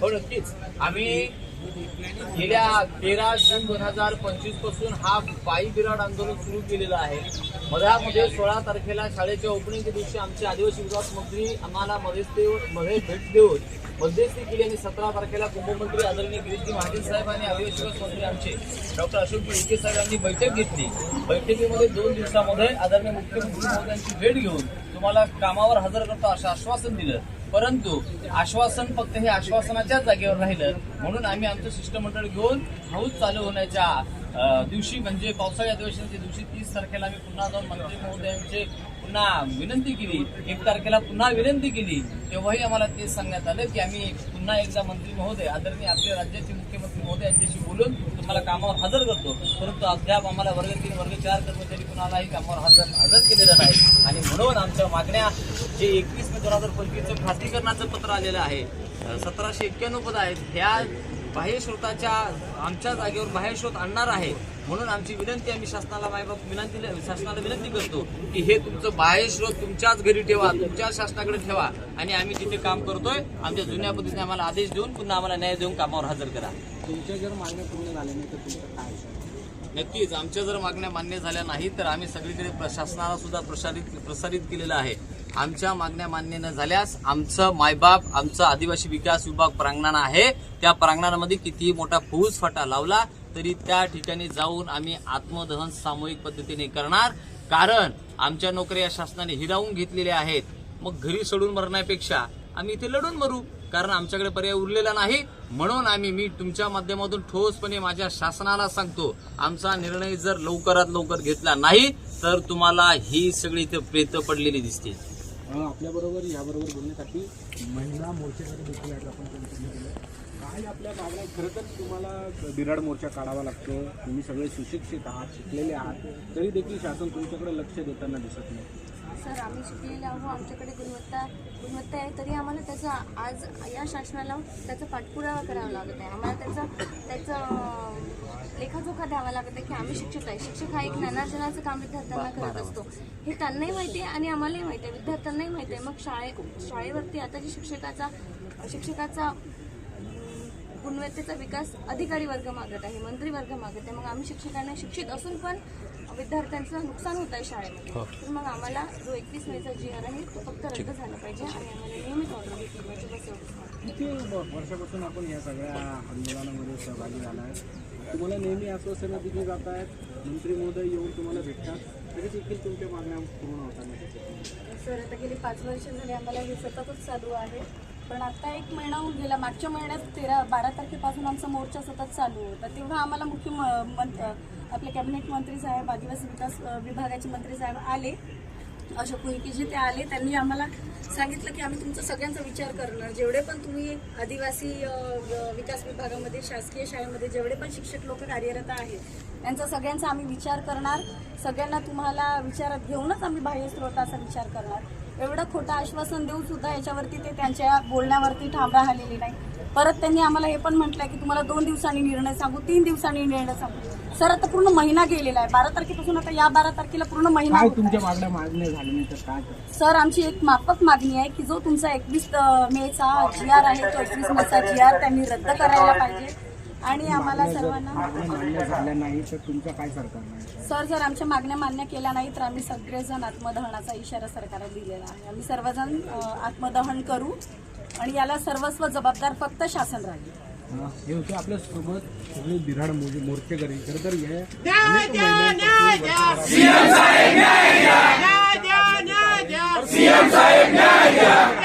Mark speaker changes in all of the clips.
Speaker 1: हो नक्कीच. आम्ही गेल्या तेरा जून दोन हजार पंचवीसपासून हा पायी बिराड आंदोलन सुरू केलेलं आहे. मधामध्ये सोळा तारखेला शाळेच्या ओपनिंगच्या दिवशी आमचे आदिवासी विकास मंत्री आम्हाला मध्यस्थी मध्ये भेट देऊन मध्यस्थी केली आणि सतरा तारखेला कुंभमंत्री आदरणीय गिरीशजी महाजन साहेब आणि आदिवासी मंत्री आमचे डॉक्टर अशोकजी विखे साहेब यांनी बैठक घेतली. बैठकीमध्ये दोन दिवसामध्ये आदरणीय मुख्यमंत्री महोदयांची भेट घेऊन तुम्हाला कामावर हजर करतो असं आश्वासन दिलं. परंतु आश्वासन फक्त हे आश्वासनाच्याच जागेवर राहिलं. म्हणून आम्ही आमचं शिष्टमंडळ घेऊन हौस चालू होण्याच्या दिवशी म्हणजे पावसाळी अधिवेशनाच्या दिवशी तीस तारखेला आम्ही पुन्हा जाऊन मंत्री महोदयांचे पुन्हा विनंती केली. एक तारखेला पुन्हा विनंती केली. तेव्हाही आम्हाला तेच सांगण्यात आलं की आम्ही पुन्हा एकदा मंत्री महोदय आदरणीय आपल्या राज्याचे मुख्यमंत्री महोदय यांच्याशी बोलून तुम्हाला कामावर हजर करतो. परंतु अद्याप आम्हाला वर्ग तीन वर्ग चार कर्मचारी कुणालाही कामावर हजर हजर केलेलं नाही. आणि म्हणून आमच्या मागण्या जे एकवीस मे दोन हजार पंचवीसचं खासगीकरणाचं पत्र आलेलं आहे सतराशे एक्क्याण्णव पद आहेत. ह्या बाह्यस्रोताच्या आमच्या जागेवर बाह्यस्रोत आणणार आहे म्हणून आमची विनंती आम्ही शासनाला मायबाप विनंती शासनाला विनंती करतो की हे तुमचं बाह्यस्रोत तुमच्याच घरी ठेवा तुमच्या शासनाकडे ठेवा आणि आम्ही जिथे काम करतोय आमच्या जुन्या पद्धतीने आम्हाला आदेश देऊन पुन्हा आम्हाला न्याय देऊन कामावर हजर करा
Speaker 2: तुमच्या जर मागण्या पूर्ण झाल्या नाही तर तुमचं काय?
Speaker 1: नक्कीच आमच्या जर मागण्या मान्य झाल्या नाही तर आम्ही सगळीकडे प्रशासनाला सुद्धा प्रसारित प्रसारित केलेलं आहे आमच्या मागण्या मान्य न झाल्यास आमचं मायबाप आमचं आदिवासी विकास विभाग प्रांगण आहे. त्या प्रांगणामध्ये कितीही मोठा फौज फाटा लावला तरी त्या ठिकाणी जाऊन आम्ही आत्मदहन सामूहिक पद्धतीने करणार. कारण आमच्या नोकऱ्या शासनाने हिरावून घेतलेल्या आहेत. मग घरी सोडून मरण्यापेक्षा आम्ही इथे लढून मरू. कारण आमच्याकडे पर्याय उरलेला नाही. म्हणून आम्ही मी तुमच्या माध्यमातून ठोसपणे माझ्या शासनाला सांगतो आमचा निर्णय जर लवकरात लवकर घेतला नाही तर तुम्हाला ही सगळी इथे प्रेत पडलेली दिसते
Speaker 2: आपल्याबरोबर याबरोबर बोलण्यासाठी महिला मोर्चेकडे देखील आहेत आपण त्यांच्याकडे काय आपल्या मागण्या खरं तर तुम्हाला बिराड मोर्चा काढावा लागतो. तुम्ही सगळे सुशिक्षित आहात शिकलेले आहात. तरी देखील शासन तुमच्याकडे लक्ष देताना दिसत नाही.
Speaker 3: सर आम्ही शिकलेले आहो आमच्याकडे गुणवत्ता गुणवत्ता आहे तरी आम्हाला त्याचा आज या शासनाला त्याचा पाठपुरावा करावा लागत आहे. आम्हाला त्याचा त्याचा लेखाजोखा द्यावा लागत आहे की आम्ही शिक्षक आहे. शिक्षक हा एक ज्ञानार्जनाचं काम विद्यार्थ्यांना करत असतो. हे त्यांनाही माहिती आहे आणि आम्हालाही माहिती आहे. विद्यार्थ्यांनाही माहिती आहे. मग शाळे शाळेवरती आता जी शिक्षकाचा शिक्षकाचा गुणवत्तेचा विकास अधिकारी वर्ग मागत आहे मंत्री वर्ग मागत आहे. मग आम्ही शिक्षकांना शिक्षित असून पण विद्यार्थ्यांचं नुकसान होत आहे शाळेमध्ये. तर मग आम्हाला जो एकवीस मेचा जी आर आहे तो फक्त रद्द झाला पाहिजे आणि आम्हाला नियमित ऑर्डर घेतली पाहिजे
Speaker 2: किती वर्षापासून आपण या सगळ्या आंदोलनामध्ये सहभागी झाला आहे तुम्हाला नेहमी आश्वासनं दिली जात आहेत मंत्री महोदय येऊन तुम्हाला भेटतात. तरी देखील तुमच्या मागण्या पूर्ण होतात नाही
Speaker 3: सर आता गेली पाच वर्ष झाली आम्हाला हे सततच चालू आहे. पण आता एक महिना होऊन गेला. मागच्या महिन्यात तेरा बारा तारखेपासून आमचा मोर्चा सतत चालू होता. तेव्हा आम्हाला मुख्य म- मं- आपले कॅबिनेट मंत्री साहेब आदिवासी विकास विभागाचे मंत्री साहेब आले. अशोक उईके जे ते आले त्यांनी आम्हाला सांगितलं की आम्ही तुमचा सगळ्यांचा विचार करणार. जेवढे पण तुम्ही आदिवासी विकास विभागामध्ये शासकीय शाळेमध्ये जेवढे पण शिक्षक लोक कार्यरत आहेत त्यांचा सगळ्यांचा आम्ही विचार करणार. सगळ्यांना तुम्हाला विचारात घेऊनच आम्ही बाह्य स्रोताचा विचार करणार. एवढं खोटं आश्वासन देऊन सुद्धा याच्यावरती ते त्यांच्या बोलण्यावरती ठाम राहिलेले नाही परत त्यांनी आम्हाला हे पण म्हटलंय की तुम्हाला दोन दिवसांनी निर्णय सांगू तीन दिवसांनी निर्णय सांगू सर आता पूर्ण महिना गेलेला आहे बारा तारखेपासून आता या बारा तारखेला पूर्ण महिना
Speaker 2: काय
Speaker 3: होत आहे.
Speaker 2: तुमच्या मागण्या मागण्या झाल्या नाही तर काय कराल?
Speaker 3: सर आमची एक माफक मागणी आहे की जो तुमचा एकवीस मेचा जी आर आहे तो एकवीस मेचा जी आर त्यांनी रद्द करायला पाहिजे आणि आम्हाला सर्वांना
Speaker 2: मागण्या मान्य झाल्या नाही तर तुमचं काय सरकार नाही?
Speaker 3: सर जर आमच्या मागण्या मान्य केल्या नाही तर आम्ही सगळेजण आत्मदहनाचा इशारा सरकारला दिलेला आहे. आम्ही सर्वजण अ, आत्मदहन करू आणि याला सर्वस्व जबाबदार फक्त शासन राहील.
Speaker 2: हा, होते आपल्यासोबत सगळे बिराड मोजे मोर्चेकरी खरं तर हे अनेक महिन्यांपासून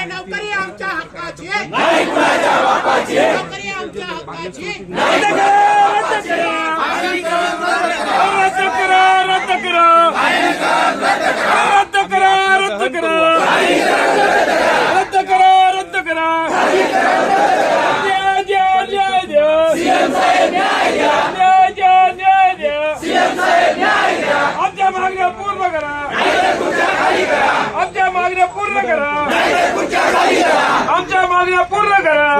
Speaker 4: नोकरी आमच्या हक्काची नोकरी
Speaker 5: आमच्या मागण्या पूर्ण करा. आमच्या मागण्या पूर्ण करा.